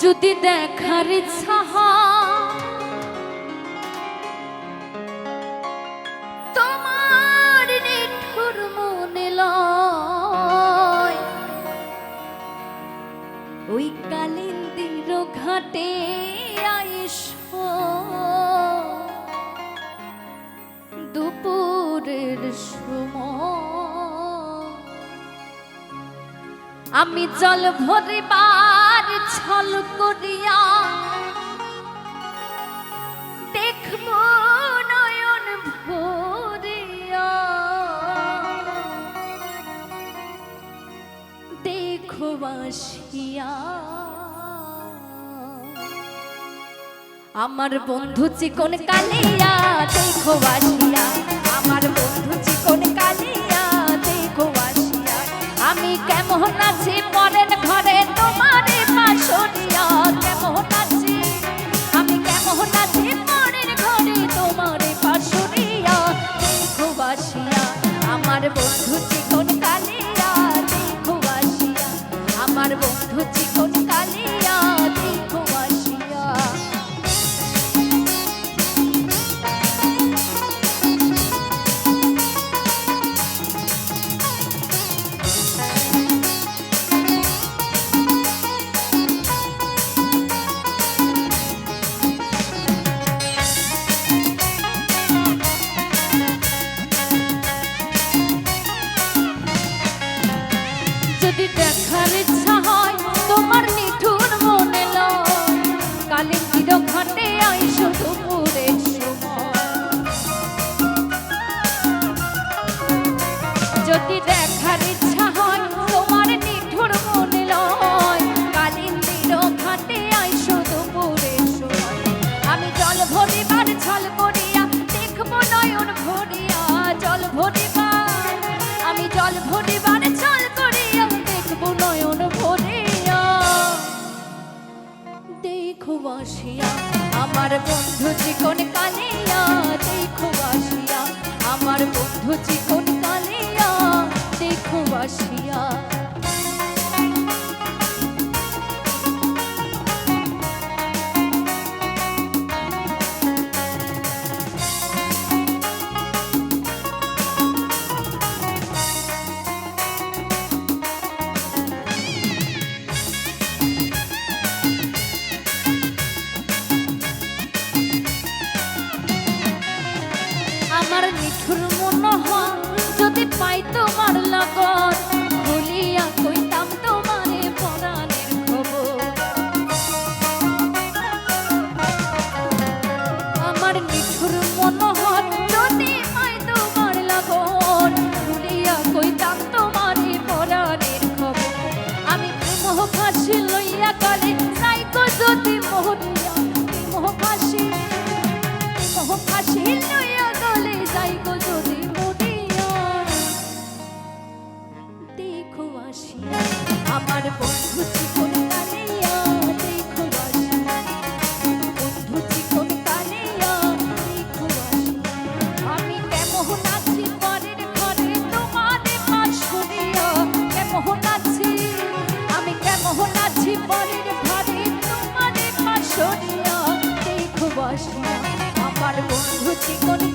যদি দেখার ইচ্ছা তোমার নিঠুর মনে ওই কালিন্দির ঘাটে আইস দুপুরের সময় আমি জল ভরিবার করিয়া দেখব নয়ন ভরিয়া। দেখো বাসিয়া, আমার বন্ধু চিকন কালিয়া, দেখো বাসিয়া, আমার বন্ধু চিকন কালিয়া, দেখো বাসিয়া। আমি কেমন আছি পরের ঘরে? যদি দেখার ইচ্ছা হয়, তোমার নিঠুর মনে লয়। কালিন্দির ঘাটে আইসো সময়। আমি জল ভরিবার ছল করিয়া, দেখব নয়ন ভরিয়া, জল ভরিবার। আমি জল ভরিবার ছল করিয়া, দেখব নয়ন ভরিয়া। দেখো বাসিয়া আমার বন্ধু আমার বন্ধু চিকন কালিয়া দেখো আসিয়া বন্ধু চিকন কালিয়া দেখো আসিয়া আমি কেমন আছি পরের ঘরে তোমারে পাশরিয়া কেমন আছি? আমি কেমন আছি পরের ঘরে তোমারে পাশরিয়া দেখো বসিয়া আমার বন্ধু চিকন কালিয়া